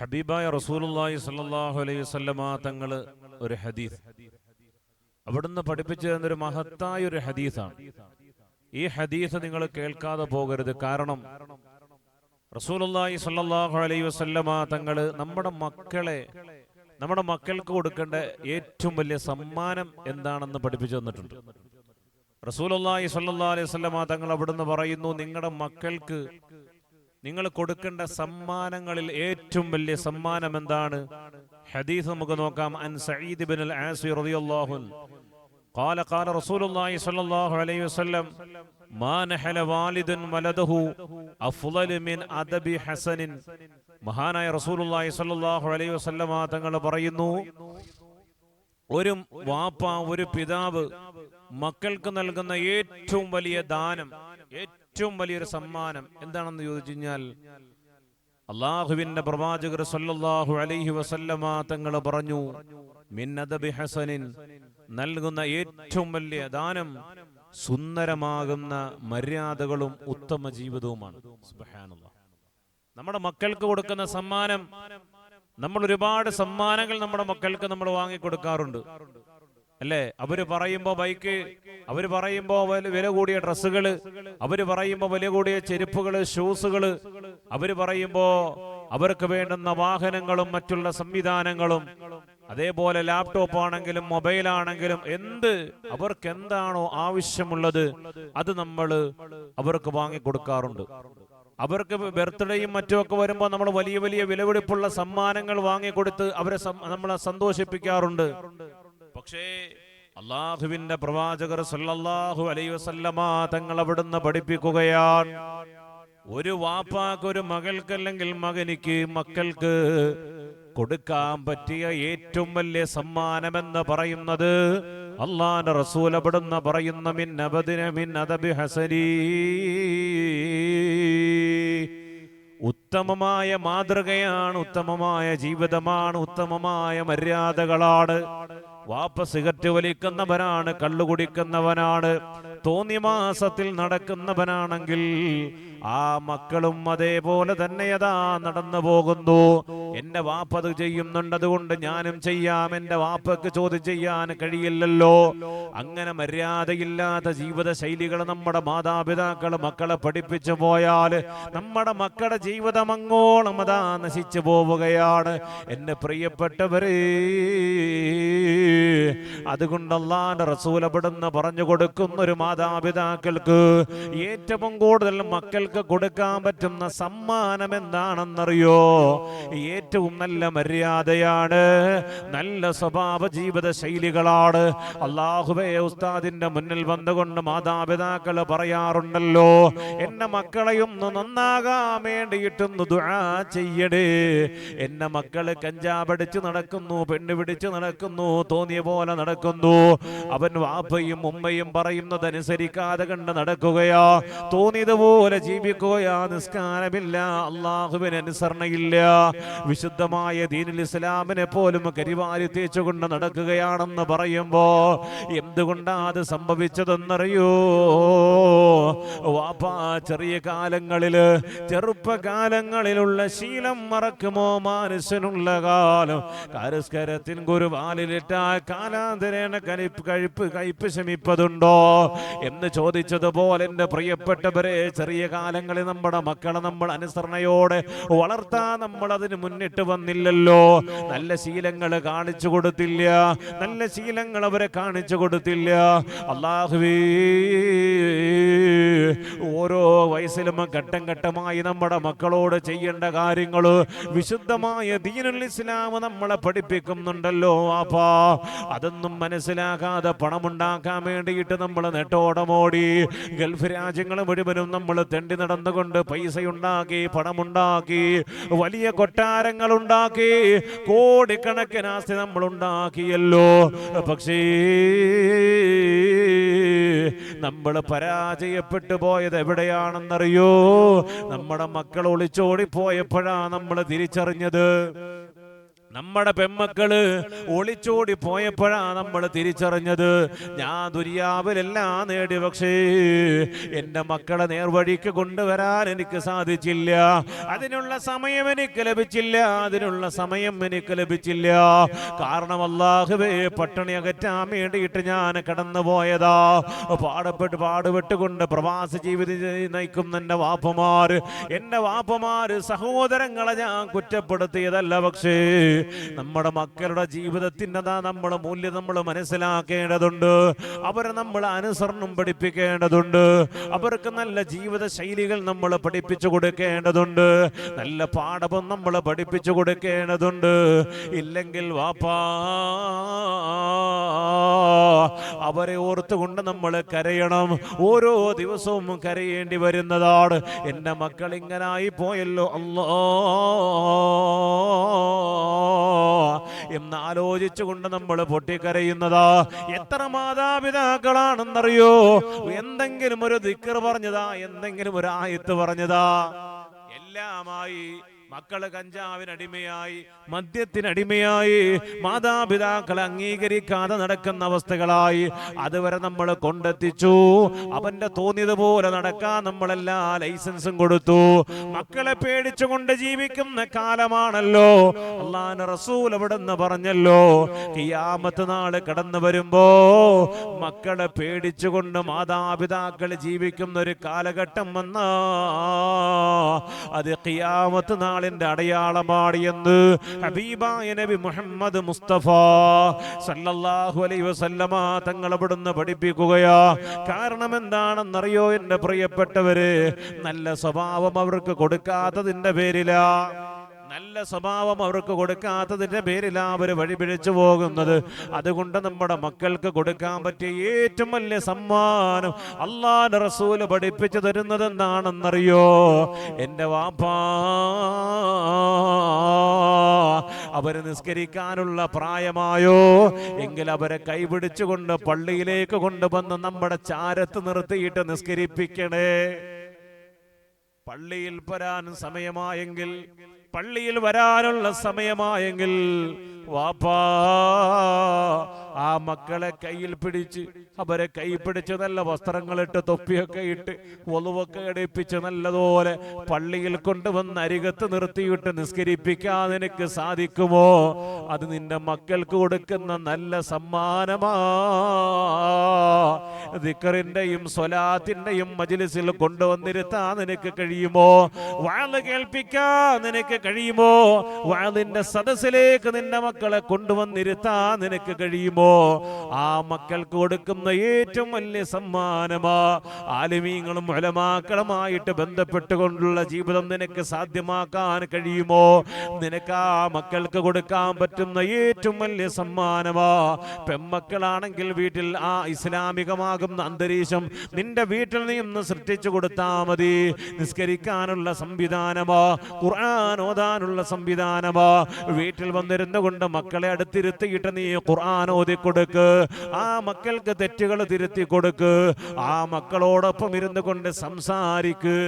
ഹബീബായ റസൂലുള്ളാഹി സ്വല്ലല്ലാഹു അലൈഹി വസല്ലമ തങ്ങൾ ഒരു ഹദീസ്. അവിടുന്ന് പഠിപ്പിച്ചു തന്നൊരു മഹത്തായ ഒരു ഹദീസാണ്. ഈ ഹദീസ് നിങ്ങൾ കേൾക്കാതെ പോകരുത്. കാരണം റസൂലുള്ളാഹി സ്വല്ലല്ലാഹു അലൈഹി വസല്ലമ തങ്ങൾ നമ്മുടെ മക്കളെ നമ്മുടെ മക്കൾക്ക് കൊടുക്കേണ്ട ഏറ്റവും വലിയ സമ്മാനം എന്താണെന്ന് പഠിപ്പിച്ചു തന്നിട്ടുണ്ട്. റസൂലുള്ളാഹി സ്വല്ലല്ലാഹു അലൈഹി വസല്ലമ തങ്ങൾ അവിടുന്ന് പറയുന്നു നിങ്ങളുടെ മക്കൾക്ക് നിങ്ങൾ കൊടുക്കേണ്ട സമ്മാനങ്ങളിൽ ഏറ്റവും വലിയ സമ്മാനം എന്താണ് ഹദീസ് നമുക്ക് നോക്കാം അൻ സഈദ് ബിൻ അൽ ആസി റളിയല്ലാഹു അൻഹു قال قال رسول الله صلى الله عليه وسلم ما نحل والد ولده أفضل من أدب حسن മഹാനായ റസൂലുള്ളാഹി സ്വല്ലല്ലാഹു അലൈഹി വസല്ലമ തങ്ങൾ പറയുന്നു ഒരു വാപ്പ ഒരു പിതാവ് മക്കൾക്ക് നൽകുന്ന ഏറ്റവും വലിയ ദാനം ഏറ്റവും വലിയൊരു സമ്മാനം എന്താണെന്ന് ചോദിച്ചു കഴിഞ്ഞാൽ അള്ളാഹുവിന്റെ പ്രവാചകർ സല്ലല്ലാഹു അലൈഹി വസല്ലമ തങ്ങൾ പറഞ്ഞു മിന്നദബി ഹസനിൻ നൽകുന്ന ഏറ്റവും വലിയ ദാനം സുന്ദരമാകുന്ന മര്യാദകളും ഉത്തമ ജീവിതവുമാണ്. നമ്മുടെ മക്കൾക്ക് കൊടുക്കുന്ന സമ്മാനം നമ്മൾ ഒരുപാട് സമ്മാനങ്ങൾ നമ്മുടെ മക്കൾക്ക് നമ്മൾ വാങ്ങിക്കൊടുക്കാറുണ്ട്. അല്ലേ? അവർ പറയുമ്പോ ബൈക്ക് അവർ പറയുമ്പോ വില കൂടിയ ഡ്രസ്സുകൾ അവർ പറയുമ്പോ വില കൂടിയ ചെരുപ്പുകൾ ഷൂസുകൾ അവർ പറയുമ്പോ അവർക്ക് വേണ്ടുന്ന വാഹനങ്ങളും മറ്റുള്ള സംവിധാനങ്ങളും അതേപോലെ ലാപ്ടോപ്പ് ആണെങ്കിലും മൊബൈൽ ആണെങ്കിലും എന്ത് അവർക്ക് എന്താണോ ആവശ്യമുള്ളത് അത് നമ്മൾ അവർക്ക് വാങ്ങിക്കൊടുക്കാറുണ്ട്. അവർക്ക് ബർത്ത്ഡേയും മറ്റുമൊക്കെ വരുമ്പോൾ നമ്മൾ വലിയ വലിയ വിലപിടിപ്പുള്ള സമ്മാനങ്ങൾ വാങ്ങിക്കൊടുത്ത് അവരെ നമ്മളെ സന്തോഷിപ്പിക്കാറുണ്ട്. പക്ഷേ അള്ളാഹുവിന്റെ പ്രവാചകർ സല്ലല്ലാഹു അലൈ വസല്ലമ തങ്ങൾ അവിടുന്ന് പഠിപ്പിക്കുകയാണ്. ഒരു വാപ്പാക്ക് ഒരു മകൾക്ക് അല്ലെങ്കിൽ മകനിക്ക് മക്കൾക്ക് കൊടുക്കാൻ പറ്റിയ ഏറ്റവും വലിയ സമ്മാനമെന്ന് പറയുന്നത് അള്ളാന്റെ റസൂൽ അവിടുന്ന് പറയുന്ന മിൻ അബദിന മിൻ അദബി ഹസരീ ഉത്തമമായ മാതൃകയാണ് ഉത്തമമായ ജീവിതമാണ് ഉത്തമമായ മര്യാദകളാണ്. വാപ്പ സിഗരറ്റ് വലിക്കുന്നവനാണ് കള്ളു കുടിക്കുന്നവനാണ്. തോന്നിമാസത്തിൽ നടക്കുന്നവനാണെങ്കിൽ ആ മക്കളും അതേപോലെ തന്നെ അതാ നടന്നു പോകുന്നു. എന്റെ വാപ്പ അത് ചെയ്യുന്നുണ്ട് അതുകൊണ്ട് ഞാനും ചെയ്യാം. എന്റെ വാപ്പക്ക് ചോദ്യം ചെയ്യാൻ കഴിയില്ലല്ലോ. അങ്ങനെ മര്യാദയില്ലാത്ത ജീവിത ശൈലികൾ നമ്മുടെ മാതാപിതാക്കൾ മക്കളെ പഠിപ്പിച്ചു പോയാൽ നമ്മുടെ മക്കളുടെ ജീവിതം അങ്ങോളം അതാ നശിച്ചു പോവുകയാണ്. എന്റെ പ്രിയപ്പെട്ടവരെ അതുകൊണ്ട് റസൂലപ്പെടുന്ന പറഞ്ഞു കൊടുക്കുന്ന ഒരു മാതാപിതാക്കൾക്ക് ഏറ്റവും കൂടുതൽ മക്കൾക്ക് കൊടുക്കാൻ പറ്റുന്ന സമ്മാനം എന്താണെന്നറിയോ? ഏറ്റവും നല്ല മര്യാദയാണ് നല്ല സ്വഭാവ ജീവിത ശൈലികളാണ് അള്ളാഹുബേ ഉസ്താദിന്റെ മുന്നിൽ വന്നുകൊണ്ട് മാതാപിതാക്കൾ പറയാറുണ്ടല്ലോ എന്റെ മക്കളെയൊന്ന് നന്നാകാൻ വേണ്ടിയിട്ടൊന്ന് ദുആ ചെയ്യടേ. എന്റെ മക്കൾ കഞ്ചാപടിച്ച് നടക്കുന്നു പെണ്ണ് പിടിച്ച് നടക്കുന്നു തോന്നിയ പോലെ നടക്കുന്നു. അവൻ വാപ്പയും ഉമ്മയും പറയുന്നതനുസരിക്കാതെ കണ്ട് നടക്കുകയോ. തോന്നിയതുപോലെ ജീവിക്കുകയോ. നിസ്കാരമില്ല. അള്ളാഹുവിന് അനുസരണയില്ല. വിശുദ്ധമായ ദീനുൽ ഇസ്ലാമിനെ പോലും കരിവാരി തേച്ചുകൊണ്ട് നടക്കുകയാണെന്ന് പറയുമ്പോ എന്തുകൊണ്ടാ അത് സംഭവിച്ചതെന്നറിയോ? വാപ്പാ ചെറിയ കാലങ്ങളിൽ ചെറുപ്പകാലങ്ങളിലുള്ള ശീലം മറക്കുമോ മനുഷ്യനുള്ള കാലം? കരസ്കരത്തിൻ ഗുരുവാലിലിട്ട കാലാന്തരേണ കലിപ്പ് കഴിപ്പ് കയ്പ് ശമിപ്പതുണ്ടോ? എന്ന് ചോദിച്ചതുപോലെ എന്റെ പ്രിയപ്പെട്ടവരെ ചെറിയ കാലങ്ങളിൽ നമ്മുടെ മക്കളെ നമ്മൾ അനുസരണയോടെ വളർത്താൻ നമ്മൾ അതിന് മുന്നിട്ട് വന്നില്ലല്ലോ. നല്ല ശീലങ്ങൾ കാണിച്ചു കൊടുത്തില്ല. നല്ല ശീലങ്ങൾ അവരെ കാണിച്ചു കൊടുത്തില്ല. അള്ളാഹുവേ ഓരോ വയസ്സിലും ഘട്ടം ഘട്ടമായി നമ്മുടെ മക്കളോട് ചെയ്യേണ്ട കാര്യങ്ങൾ വിശുദ്ധമായ ദീനുൽ ഇസ്ലാം നമ്മളെ പഠിപ്പിക്കുന്നുണ്ടല്ലോ അപ്പാ അതൊന്നും മനസ്സിലാക്കാതെ പണമുണ്ടാക്കാൻ വേണ്ടിയിട്ട് നമ്മൾ നെട്ടോടമോടി ഗൾഫ് രാജ്യങ്ങൾ മുഴുവനും നമ്മൾ തെണ്ടി നടന്നുകൊണ്ട് പൈസ ഉണ്ടാക്കി പണമുണ്ടാക്കി വലിയ കൊട്ടാരങ്ങൾ ഉണ്ടാക്കി കോടിക്കണക്കിന് ആസ്തി നമ്മൾ ഉണ്ടാക്കിയല്ലോ പക്ഷേ നമ്മൾ പരാജയപ്പെട്ടു പോയത് എവിടെയാണെന്നറിയോ? നമ്മുടെ മക്കൾ ഒളിച്ചോടിപ്പോയപ്പോഴാണ് പോയപ്പോഴാ നമ്മൾ തിരിച്ചറിഞ്ഞത്. നമ്മുടെ പെമ്മക്കൾ ഒളിച്ചോടി പോയപ്പോഴാ നമ്മൾ തിരിച്ചറിഞ്ഞത് ഞാൻ ദുര്യാവിലെല്ലാം നേടി പക്ഷേ എന്റെ മക്കളെ നേർവഴിക്ക് കൊണ്ടുവരാൻ എനിക്ക് സാധിച്ചില്ല. അതിനുള്ള സമയം എനിക്ക് ലഭിച്ചില്ല അതിനുള്ള സമയം എനിക്ക് ലഭിച്ചില്ല. കാരണം അള്ളാഹുവേ പട്ടിണി അകറ്റാൻ വേണ്ടിയിട്ട് ഞാൻ കടന്നു പോയതാ പാടപ്പെട്ട് പാടുപെട്ടുകൊണ്ട് പ്രവാസ ജീവിതം നയിക്കുന്ന എന്റെ വാപ്പമാര് എന്റെ വാപ്പമാര് സഹോദരങ്ങളെ ഞാൻ കുറ്റപ്പെടുത്തിയതല്ല പക്ഷേ നമ്മുടെ മക്കളുടെ ജീവിതത്തിന്റെതാ നമ്മൾ മൂല്യം നമ്മൾ മനസ്സിലാക്കേണ്ടതുണ്ട്. അവരെ നമ്മൾ അനുസരണം പഠിപ്പിക്കേണ്ടതുണ്ട്. അവർക്ക് നല്ല ജീവിത ശൈലികൾ നമ്മൾ പഠിപ്പിച്ചു കൊടുക്കേണ്ടതുണ്ട്. നല്ല പാഠവും നമ്മൾ പഠിപ്പിച്ചു കൊടുക്കേണ്ടതുണ്ട്. ഇല്ലെങ്കിൽ വാപ്പാ അവരെ ഓർത്തുകൊണ്ട് നമ്മൾ കരയണം. ഓരോ ദിവസവും കരയേണ്ടി വരുന്നതാണ്. എന്റെ മക്കൾ ഇങ്ങനായി പോയല്ലോ അല്ലോ. എന്ന് ആലോചിച്ചുകൊണ്ട് നമ്മൾ പൊട്ടിക്കരയുന്നത്. എത്ര മാതാപിതാക്കളാണെന്നറിയോ? എന്തെങ്കിലും ഒരു ദിക്കർ പറഞ്ഞതാ എന്തെങ്കിലും ഒരു ആയത്ത് പറഞ്ഞതാ. എല്ലാമായി മക്കൾ കഞ്ചാവിനടിമയായി മദ്യത്തിനടിമയായി മാതാപിതാക്കളെ അംഗീകരിക്കാതെ നടക്കുന്ന അവസ്ഥകളായി. അതുവരെ നമ്മൾ കൊണ്ടെത്തിച്ചു. അവന്റെ തോന്നിയതുപോലെ നടക്കാൻ നമ്മളെല്ലാ ലൈസൻസും കൊടുത്തു. മക്കളെ പേടിച്ചുകൊണ്ട് ജീവിക്കുന്ന കാലമാണല്ലോ. അള്ളാൻ റസൂൽ അവിടെ നിന്ന് പറഞ്ഞല്ലോ കിയാമത്ത് നാൾ കടന്നു വരുമ്പോ മക്കളെ പേടിച്ചുകൊണ്ട് മാതാപിതാക്കൾ ജീവിക്കുന്ന ഒരു കാലഘട്ടം വന്ന അത് കിയാമത്ത് നാളിന്റെ അടയാളമാണ് എന്ന് ഹബീബായ നബി മുഹമ്മദ് മുസ്തഫ സല്ലല്ലാഹു അലൈഹി വസല്ലമ തങ്ങൾ അവിടുന്ന് പഠിപ്പിക്കുകയാ. കാരണം എന്താണെന്നറിയോ എന്റെ പ്രിയപ്പെട്ടവര്? നല്ല സ്വഭാവം അവർക്ക് കൊടുക്കാത്തതിന്റെ പേരിലാ. നല്ല സ്വഭാവം അവർക്ക് കൊടുക്കാത്തതിന്റെ പേരിലാ അവർ വഴിപിഴച്ചു പോകുന്നത്. അതുകൊണ്ട് നമ്മുടെ മക്കൾക്ക് കൊടുക്കാൻ പറ്റിയ ഏറ്റവും വലിയ സമ്മാനം അള്ളാന്റെ റസൂൽ പഠിപ്പിച്ചു തരുന്നത് എന്താണെന്നറിയോ എന്റെ വാപ്പാ അവർ നിസ്കരിക്കാനുള്ള പ്രായമായോ? എങ്കിൽ അവരെ കൈപിടിച്ചുകൊണ്ട് പള്ളിയിലേക്ക് കൊണ്ടുവന്ന് നമ്മുടെ ചാരത്ത് നിർത്തിയിട്ട് നിസ്കരിപ്പിക്കണേ. പള്ളിയിൽ വരാൻ സമയമായെങ്കിൽ പള്ളിയിൽ വരാനുള്ള സമയമായെങ്കിൽ വാപ്പാ ആ മക്കളെ കയ്യിൽ പിടിച്ച് അവരെ കൈ പിടിച്ച് നല്ല വസ്ത്രങ്ങളിട്ട് തൊപ്പിയൊക്കെ ഇട്ട് ഒലുവൊക്കെ എടുപ്പിച്ച് നല്ലതുപോലെ പള്ളിയിൽ കൊണ്ടുവന്ന് അരികത്ത് നിർത്തിയിട്ട് നിസ്കരിപ്പിക്കാൻ നിനക്ക് സാധിക്കുമോ? അത് നിന്റെ മക്കൾക്ക് കൊടുക്കുന്ന നല്ല സമ്മാനമാ. ദിക്കറിന്റെയും സ്വലാത്തിന്റെയും മജിലിസിൽ കൊണ്ടുവന്നിരുത്താൻ നിനക്ക് കഴിയുമോ? വാൾ കേൾപ്പിക്കാൻ നിനക്ക് കഴിയുമോ? വാളിന്റെ സദസ്സിലേക്ക് നിന്റെ മക്കളെ കൊണ്ടുവന്നിരുത്താൻ നിനക്ക് കഴിയുമോ? ആ മക്കൾക്ക് കൊടുക്കുന്ന ഏറ്റവും വലിയ സമ്മാനമാ. ആലിമീങ്ങളും ഉലമാക്കളുമായിട്ട് ബന്ധപ്പെട്ടുകൊണ്ടുള്ള ജീവിതം നിനക്ക് സാധ്യമാക്കാൻ കഴിയുമോ? നിനക്ക് ആ മക്കൾക്ക് കൊടുക്കാൻ പറ്റുന്ന ഏറ്റവും വലിയ സമ്മാനമാ. പെമ്മക്കളാണെങ്കിൽ വീട്ടിൽ ആ ഇസ്ലാമികമാകുന്ന അന്തരീക്ഷം നിന്റെ വീട്ടിൽ നിന്ന് സൃഷ്ടിച്ചു കൊടുത്താൽ മതി. നിസ്കരിക്കാനുള്ള സംവിധാനമാ. ഖുർആൻ ഓതാനുള്ള സംവിധാനമാ. വീട്ടിൽ വന്നിരുന്നു കൊണ്ട് മക്കളെ അടുത്തിരുത്തിയിട്ട് നീ ഖുർആൻ ഓതി കൊടുക്ക് ആ മക്കൾക്ക് തെറ്റുകൾ തിരുത്തി കൊടുക്ക് ആ മക്കളോടൊപ്പം ഇരുന്നു കൊണ്ട് സംസാരിക്ക്.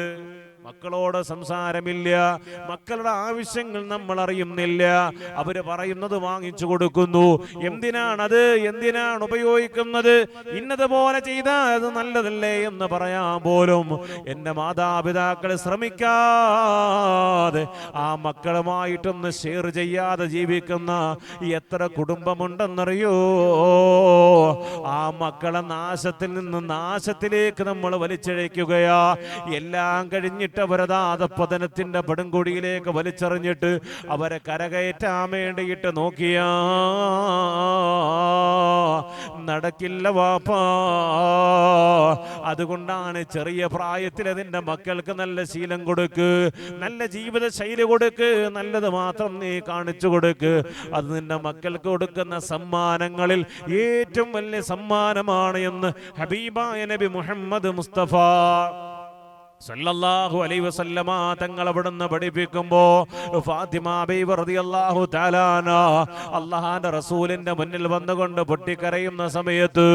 മക്കളോട് സംസാരമില്ല. മക്കളുടെ ആവശ്യങ്ങൾ നമ്മൾ അറിയുന്നില്ല. അവർ പറയുന്നത് വാങ്ങിച്ചു കൊടുക്കുന്നു. എന്തിനാണത്? എന്തിനാണ് ഉപയോഗിക്കുന്നത്? ഇന്നതുപോലെ ചെയ്താൽ അത് നല്ലതല്ലേ എന്ന് പറയാൻ പോലും എന്റെ മാതാപിതാക്കൾ ശ്രമിക്കാതെ ആ മക്കളുമായിട്ടൊന്ന് ഷെയർ ചെയ്യാതെ ജീവിക്കുന്ന എത്ര കുടുംബമുണ്ടെന്നറിയോ? ആ മക്കളെ നാശത്തിൽ നിന്ന് നാശത്തിലേക്ക് നമ്മൾ വലിച്ചഴയ്ക്കുകയാ. എല്ലാം കഴിഞ്ഞിട്ട് അവരതാ അധപ്പതനത്തിന്റെ പടുംകൊടിയിലേക്ക് വലിച്ചെറിഞ്ഞിട്ട് അവരെ കരകയറ്റാൻ വേണ്ടിയിട്ട് നോക്കിയ. നടക്കില്ല വാപ്പാ. അതുകൊണ്ടാണ് ചെറിയ പ്രായത്തിൽ അതിന്റെ മക്കൾക്ക് നല്ല ശീലം കൊടുക്ക് നല്ല ജീവിത ശൈലി കൊടുക്ക് നല്ലത് മാത്രം നീ കാണിച്ചു കൊടുക്ക്. അത് നിന്റെ മക്കൾക്ക് കൊടുക്കുന്ന സമ്മാനങ്ങളിൽ ഏറ്റവും വലിയ സമ്മാനമാണ് എന്ന് ഹബീബായ നബി മുഹമ്മദ് മുസ്തഫ. സല്ലല്ലാഹു അലൈഹി വസല്ലമ തങ്ങൾ അവിടുന്ന് പഠിപ്പിക്കുമ്പോ ഫാത്തിമ ബീവി റളിയല്ലാഹു തആലാന അള്ളാഹാന്റെ റസൂലിന്റെ മുന്നിൽ വന്നുകൊണ്ട് പൊട്ടിക്കരയുന്ന സമയത്ത്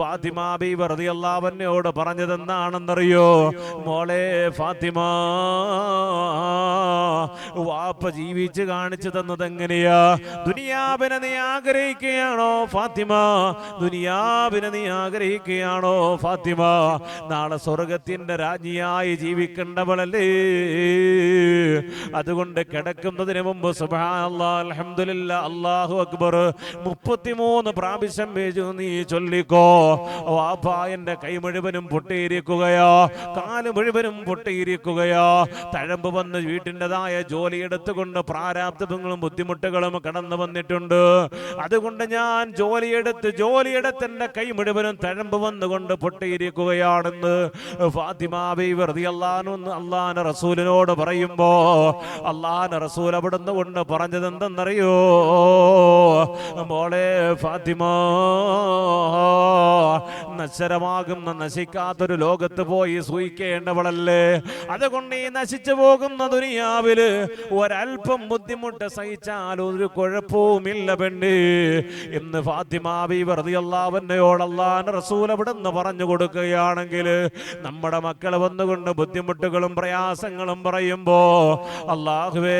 ഫാത്തിമ ബീവി റളിയല്ലാഹു അൻഹയോട് പറഞ്ഞത് എന്താണെന്നറിയോ? മോളെ ഫാത്തിമ വാപ്പ ജീവിച്ച് കാണിച്ചു തന്നത് എങ്ങനെയാ? ദുനിയാവിനെ നീ ആഗ്രഹിക്കുകയാണോ ഫാത്തിമ? ദുനിയാവിനെ നീ ആഗ്രഹിക്കുകയാണോ ഫാത്തിമ? നാളെ സ്വർഗത്തിന്റെ രാജ്ഞിയായി ജീവിക്കേണ്ടവളല്ലേ? അതുകൊണ്ട് കിടക്കുന്നതിന് മുമ്പ് അൽഹംദുലില്ലാ അല്ലാഹു അക്ബർ മുപ്പത്തിമൂന്ന് പ്രാവശ്യം വേജു നീ ചൊല്ലിക്കോ. വാപ്പാ കൈ മുഴുവനും പൊട്ടിയിരിക്കുകയോ. കാൽ മുഴുവനും പൊട്ടിയിരിക്കുകയോ. തഴമ്പ് വന്ന് വീട്ടിന്റെതായ ജോലി എടുത്തുകൊണ്ട് പ്രാരാബ്ദങ്ങളും ബുദ്ധിമുട്ടുകളും കടന്നു വന്നിട്ടുണ്ട്. അതുകൊണ്ട് ഞാൻ ജോലിയെടുത്ത് ജോലിയെടുത്ത് എന്റെ കൈ മുഴുവനും തഴമ്പ് വന്നുകൊണ്ട് പൊട്ടിയിരിക്കുകയാണെന്ന് ഫാത്തിമ ബീവി അള്ളാഹുവിന്റെ റസൂലിനോട് പറയുമ്പോ അള്ളാഹുവിന്റെ റസൂൽ അവിടുന്ന് കൊണ്ട് പറഞ്ഞത് എന്തെന്നറിയോ? മോളെ ഫാത്തിമ നശ്വരമാകുന്ന നശിക്കാത്തൊരു ലോകത്ത് പോയി സൂയിക്കേണ്ടവളല്ലേ? അതുകൊണ്ട് ഈ നശിച്ചു പോകുന്ന ദുനിയാവിൽ ഒരൽപ്പം ബുദ്ധിമുട്ട് സഹിച്ചാൽ ഒരു കുഴപ്പവുമില്ല പെണ്ണ്. ഇന്ന് ഫാത്തിമ ബീവി റളിയല്ലാഹു റസൂൽ അവിടെ നിന്ന് പറഞ്ഞു കൊടുക്കുകയാണെങ്കിൽ നമ്മുടെ മക്കളെ വന്നുകൊണ്ട് ബുദ്ധിമുട്ടുകളും പ്രയാസങ്ങളും പറയുമ്പോ അള്ളാഹുവേ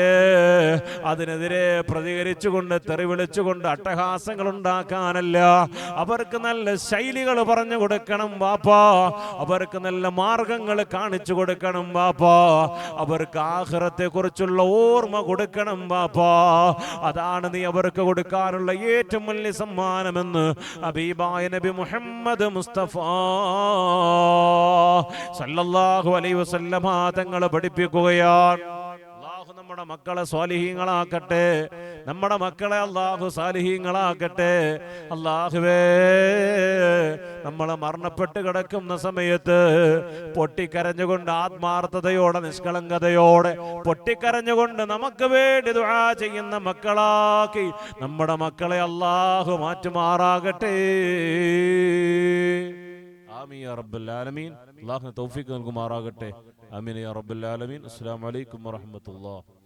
അതിനെതിരെ പ്രതികരിച്ചുകൊണ്ട് തെറി വിളിച്ചുകൊണ്ട് അട്ടഹാസങ്ങൾ ഉണ്ടാക്കാനല്ല. അവർക്ക് നല്ല ശൈലികൾ പറഞ്ഞു കൊടുക്കണം വാപ്പാ. അവർക്ക് നല്ല മാർഗങ്ങൾ കാണിച്ചു കൊടുക്കണം വാപ്പാ. അവർക്ക് ആഹ്റത്തെ കുറിച്ചുള്ള ഓർമ്മ കൊടുക്കണം വാപ്പാ. അതാണ് നീ അവർക്ക് കൊടുക്കാനുള്ള ഏറ്റവും വലിയ സമ്മാനമെന്ന് അബീബായ നബി മുഹമ്മദ് മുസ്തഫ സല്ലല്ലാഹു അലൈഹി വസല്ലമ തങ്ങൾ പഠിപ്പിക്കുകയാണ്. അള്ളാഹു നമ്മുടെ മക്കളെ സ്വാലിഹീങ്ങളാക്കട്ടെ. നമ്മുടെ മക്കളെ അള്ളാഹു സാലിഹീങ്ങളാക്കട്ടെ. അള്ളാഹുവേ നമ്മളെ മരണപ്പെട്ട് കിടക്കുന്ന സമയത്ത് പൊട്ടിക്കരഞ്ഞുകൊണ്ട് ആത്മാർത്ഥതയോടെ നിഷ്കളങ്കതയോടെ പൊട്ടിക്കരഞ്ഞുകൊണ്ട് നമുക്ക് വേണ്ടി ദുആ ചെയ്യുന്ന മക്കളാക്കി നമ്മുടെ മക്കളെ അള്ളാഹു മാറ്റുമാറാകട്ടെ. ആമീൻ യാ റബ്ബൽ ആലമീൻ. അള്ളാഹുവിന് തൗഫീഖ് നൽകുമാറാകട്ടെ. ആമീൻ യാ റബ്ബൽ ആലമീൻ. അസ്സലാമു അലൈക്കും വറഹ്മത്തുള്ളാഹി